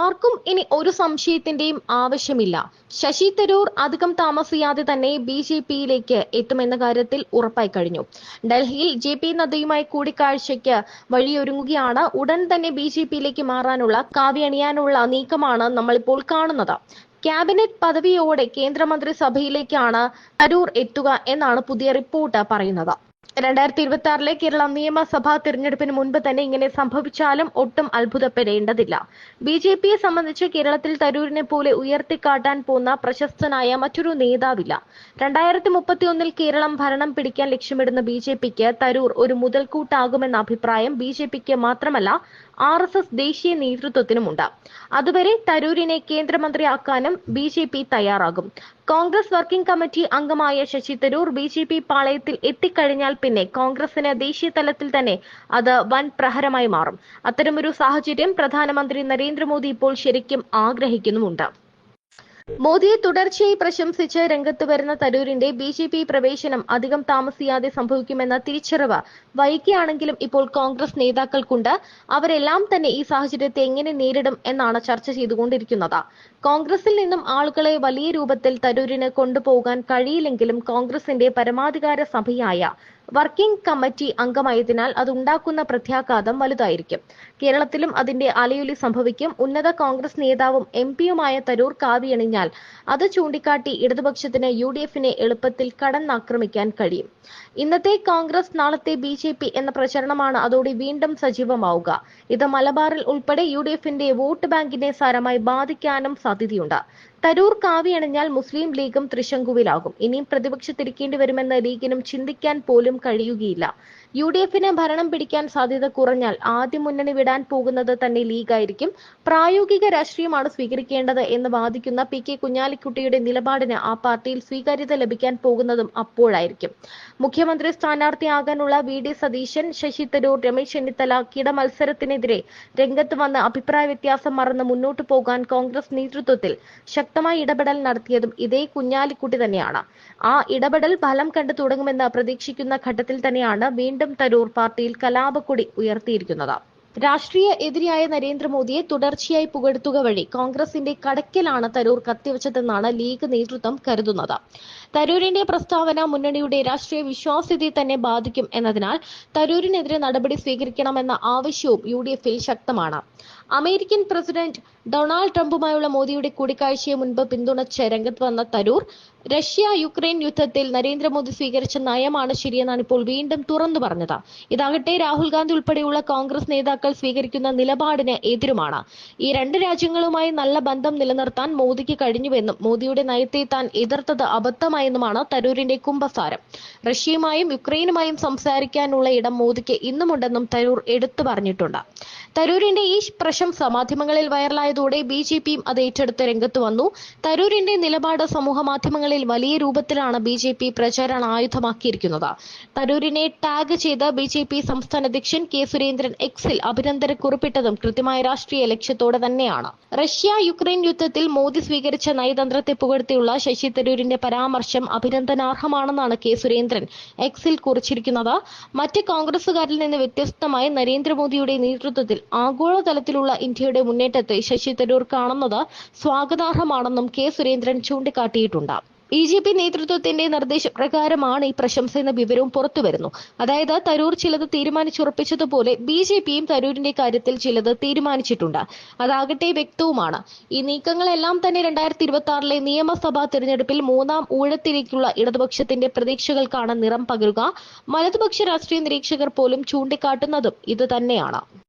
ആർക്കും ഇനി ഒരു സംശയത്തിന്റെയും ആവശ്യമില്ല. ശശി തരൂർ അധികം താമസിയാതെ തന്നെ ബി ജെ പിയിലേക്ക് എത്തുമെന്ന കാര്യത്തിൽ ഉറപ്പായി കഴിഞ്ഞു. ഡൽഹിയിൽ ജെ പി നദ്ദയുമായി കൂടിക്കാഴ്ചയ്ക്ക് വഴിയൊരുങ്ങുകയാണ്. ഉടൻ തന്നെ ബി ജെ പിയിലേക്ക് മാറാനുള്ള കാവ്യണിയാനുള്ള നീക്കമാണ് നമ്മളിപ്പോൾ കാണുന്നത്. ക്യാബിനറ്റ് പദവിയോടെ കേന്ദ്രമന്ത്രിസഭയിലേക്കാണ് തരൂർ എത്തുക എന്നാണ് പുതിയ റിപ്പോർട്ട് പറയുന്നത്. രണ്ടായിരത്തി ഇരുപത്തി ആറിലെ കേരള നിയമസഭാ തിരഞ്ഞെടുപ്പിന് മുൻപ് തന്നെ ഇങ്ങനെ സംഭവിച്ചാലും ഒട്ടും അത്ഭുതപ്പെടേണ്ടതില്ല. ബി ജെ പിയെ സംബന്ധിച്ച് കേരളത്തിൽ തരൂരിനെ പോലെ ഉയർത്തിക്കാട്ടാൻ പോകുന്ന പ്രശസ്തനായ മറ്റൊരു നേതാവില്ല. രണ്ടായിരത്തി മുപ്പത്തി ഒന്നിൽ കേരളം ഭരണം പിടിക്കാൻ ലക്ഷ്യമിടുന്ന ബി ജെ പിക്ക് തരൂർ ഒരു മുതൽക്കൂട്ടാകുമെന്ന അഭിപ്രായം ബി ജെ പിക്ക് മാത്രമല്ല ആർ എസ് എസ് ദേശീയ നേതൃത്വത്തിനുമുണ്ട്. അതുവരെ തരൂരിനെ കേന്ദ്രമന്ത്രിയാക്കാനും ബി ജെ പി തയ്യാറാകും. കോൺഗ്രസ് വർക്കിംഗ് കമ്മിറ്റി അംഗമായ Shashi Tharoor B J P പാളയത്തിൽ എത്തിക്കഴിഞ്ഞാൽ പിന്നെ കോൺഗ്രസിന് ദേശീയ തലത്തിൽ തന്നെ അത് വൻ പ്രഹരമായി മാറും. അത്തരമൊരു സാഹചര്യം പ്രധാനമന്ത്രി നരേന്ദ്രമോദി ഇപ്പോൾ ശരിക്കും ആഗ്രഹിക്കുന്നുമുണ്ട്. മോദിയെ തുടർച്ചയായി പ്രശംസിച്ച് രംഗത്ത് വരുന്ന തരൂരിന്റെ ബി ജെ പി പ്രവേശനം അധികം താമസിയാതെ സംഭവിക്കുമെന്ന തിരിച്ചറിവ് വൈകിയാണെങ്കിലും ഇപ്പോൾ കോൺഗ്രസ് നേതാക്കൾക്കുണ്ട്. അവരെല്ലാം തന്നെ ഈ സാഹചര്യത്തെ എങ്ങനെ നേരിടും എന്നാണ് ചർച്ച ചെയ്തുകൊണ്ടിരിക്കുന്നത്. കോൺഗ്രസിൽ നിന്നും ആളുകളെ വലിയ രൂപത്തിൽ തരൂരിന് കൊണ്ടുപോകാൻ കഴിയില്ലെങ്കിലും കോൺഗ്രസിന്റെ പരമാധികാര സഭയായ വർക്കിംഗ് കമ്മിറ്റി അംഗമായതിനാൽ അതുണ്ടാക്കുന്ന പ്രത്യാഘാതം വലുതായിരിക്കും. കേരളത്തിലും അതിന്റെ അലയൊലി സംഭവിക്കും. ഉന്നത കോൺഗ്രസ് നേതാവും എം പിയുമായ തരൂർ കാവിയണിഞ്ഞാൽ അത് ചൂണ്ടിക്കാട്ടി ഇടതുപക്ഷത്തിന് യു ഡി എഫിനെ എളുപ്പത്തിൽ കടന്നാക്രമിക്കാൻ കഴിയും. ഇന്നത്തെ കോൺഗ്രസ് നാളത്തെ ബി ജെ പി എന്ന പ്രചരണമാണ് അതോടെ വീണ്ടും സജീവമാവുക. ഇത് മലബാറിൽ ഉൾപ്പെടെ യു ഡി എഫിന്റെ വോട്ട് ബാങ്കിനെ സാരമായി ബാധിക്കാനും സാധ്യതയുണ്ട്. തരൂർ കാവിയണിഞ്ഞാൽ മുസ്ലിം ലീഗും തൃശങ്കുവിലാകും. ഇനിയും പ്രതിപക്ഷത്തിരിക്കേണ്ടി വരുമെന്ന് ലീഗിനും ചിന്തിക്കാൻ പോലും കഴിയുകയില്ല. യു ഡി എഫിന് ഭരണം പിടിക്കാൻ സാധ്യത കുറഞ്ഞാൽ ആദ്യ മുന്നണി വിടാൻ പോകുന്നത് തന്നെ ലീഗായിരിക്കും. പ്രായോഗിക രാഷ്ട്രീയമാണ് സ്വീകരിക്കേണ്ടത് എന്ന് വാദിക്കുന്ന പി കെ കുഞ്ഞാലിക്കുട്ടിയുടെ നിലപാടിന് ആ പാർട്ടിയിൽ സ്വീകാര്യത ലഭിക്കാൻ പോകുന്നതും അപ്പോഴായിരിക്കും. മുഖ്യമന്ത്രി സ്ഥാനാർത്ഥിയാകാനുള്ള വി ഡി സതീശൻ ശശി തരൂർ രമേശ് ചെന്നിത്തല കിട മത്സരത്തിനെതിരെ രംഗത്ത് വന്ന് അഭിപ്രായ വ്യത്യാസം മറന്ന് മുന്നോട്ടു പോകാൻ കോൺഗ്രസ് നേതൃത്വത്തിൽ ശക്തമായ ഇടപെടൽ നടത്തിയതും ഇതേ കുഞ്ഞാലിക്കുട്ടി തന്നെയാണ്. ആ ഇടപെടൽ ഫലം കണ്ടു തുടങ്ങുമെന്ന് പ്രതീക്ഷിക്കുന്ന ഘട്ടത്തിൽ തന്നെയാണ് വീണ്ടും തരൂർ പാർട്ടിയിൽ കലാപക്കൊടി ഉയർത്തിയിരിക്കുന്നത്. രാഷ്ട്രീയ എതിരിയായ നരേന്ദ്രമോദിയെ തുടർച്ചയായി പുകഴ്ത്തുക വഴി കോൺഗ്രസിന്റെ കടക്കലാണ് തരൂർ കത്തിവച്ചതെന്നാണ് ലീഗ് നേതൃത്വം കരുതുന്നത്. തരൂരിന്റെ പ്രസ്താവന മുന്നണിയുടെ രാഷ്ട്രീയ വിശ്വാസ്യതയെ തന്നെ ബാധിക്കും എന്നതിനാൽ തരൂരിനെതിരെ നടപടി സ്വീകരിക്കണമെന്ന ആവശ്യവും യു ശക്തമാണ്. അമേരിക്കൻ പ്രസിഡന്റ് ഡൊണാൾഡ് ട്രംപുമായുള്ള മോദിയുടെ കൂടിക്കാഴ്ചയെ മുൻപ് പിന്തുണച്ച് രംഗത്ത് വന്ന തരൂർ റഷ്യ യുക്രൈൻ യുദ്ധത്തിൽ നരേന്ദ്രമോദി സ്വീകരിച്ച നയമാണ് ശരിയെന്നാണ് ഇപ്പോൾ വീണ്ടും തുറന്നു പറഞ്ഞത്. ഇതാകട്ടെ രാഹുൽ ഗാന്ധി ഉൾപ്പെടെയുള്ള കോൺഗ്രസ് നേതാക്കൾ സ്വീകരിക്കുന്ന നിലപാടിന് എതിരുമാണ്. ഈ രണ്ട് രാജ്യങ്ങളുമായി നല്ല ബന്ധം നിലനിർത്താൻ മോദിക്ക് കഴിഞ്ഞുവെന്നും മോദിയുടെ നയത്തെ താൻ എതിർത്തത് അബദ്ധമായെന്നുമാണ് തരൂരിന്റെ കുംഭസാരം റഷ്യയുമായും യുക്രൈനുമായും സംസാരിക്കാനുള്ള ഇടം മോദിക്ക് ഇന്നുമുണ്ടെന്നും തരൂർ എടുത്തു പറഞ്ഞിട്ടുണ്ട്. തരൂരിന്റെ ഈ പ്രശംസ സമാധ്യമങ്ങളിൽ വൈറലായതോടെ ബി ജെ പിയും അത് ഏറ്റെടുത്ത് രംഗത്ത് വന്നു. തരൂരിന്റെ നിലപാട് സമൂഹ മാധ്യമങ്ങളിൽ വലിയ രൂപത്തിലാണ് ബി ജെ പി പ്രചാരണ ആയുധമാക്കിയിരിക്കുന്നത്. തരൂരിനെ ടാഗ് ചെയ്ത് ബി ജെ പി സംസ്ഥാന അധ്യക്ഷൻ കെ സുരേന്ദ്രൻ എക്സിൽ അഭിനന്ദന കുറിപ്പിട്ടതും കൃത്യമായ രാഷ്ട്രീയ ലക്ഷ്യത്തോടെ തന്നെയാണ്. റഷ്യ യുക്രൈൻ യുദ്ധത്തിൽ മോദി സ്വീകരിച്ച നയതന്ത്രത്തെ പുകഴ്ത്തിയുള്ള ശശി തരൂരിന്റെ പരാമർശം അഭിനന്ദനാർഹമാണെന്നാണ് കെ സുരേന്ദ്രൻ എക്സിൽ കുറിച്ചിരിക്കുന്നത്. മറ്റ് കോൺഗ്രസുകാരിൽ നിന്ന് വ്യത്യസ്തമായി നരേന്ദ്രമോദിയുടെ നേതൃത്വത്തിൽ ആഗോളതലത്തിലുള്ള ഇന്ത്യയുടെ മുന്നേറ്റത്തെ ശശി തരൂർ കാണുന്നത് സ്വാഗതാർഹമാണെന്നും കെ സുരേന്ദ്രൻ ചൂണ്ടിക്കാട്ടിയിട്ടുണ്ട്. ബി ജെ പി നേതൃത്വത്തിന്റെ നിർദ്ദേശപ്രകാരമാണ് ഈ പ്രശംസ എന്ന വിവരവും പുറത്തുവരുന്നു. അതായത് തരൂർ ചിലത് തീരുമാനിച്ചുറപ്പിച്ചതുപോലെ ബി ജെ പിയും തരൂരിന്റെ കാര്യത്തിൽ ചിലത് തീരുമാനിച്ചിട്ടുണ്ട്. അതാകട്ടെ വ്യക്തവുമാണ്. ഈ നീക്കങ്ങളെല്ലാം തന്നെ രണ്ടായിരത്തി ഇരുപത്തി ആറിലെ നിയമസഭാ തെരഞ്ഞെടുപ്പിൽ മൂന്നാം ഊഴത്തിലേക്കുള്ള ഇടതുപക്ഷത്തിന്റെ പ്രതീക്ഷകൾക്കാണ് നിറം പകരുക. വലതുപക്ഷ രാഷ്ട്രീയ നിരീക്ഷകർ പോലും ചൂണ്ടിക്കാട്ടുന്നതും ഇത് തന്നെയാണ്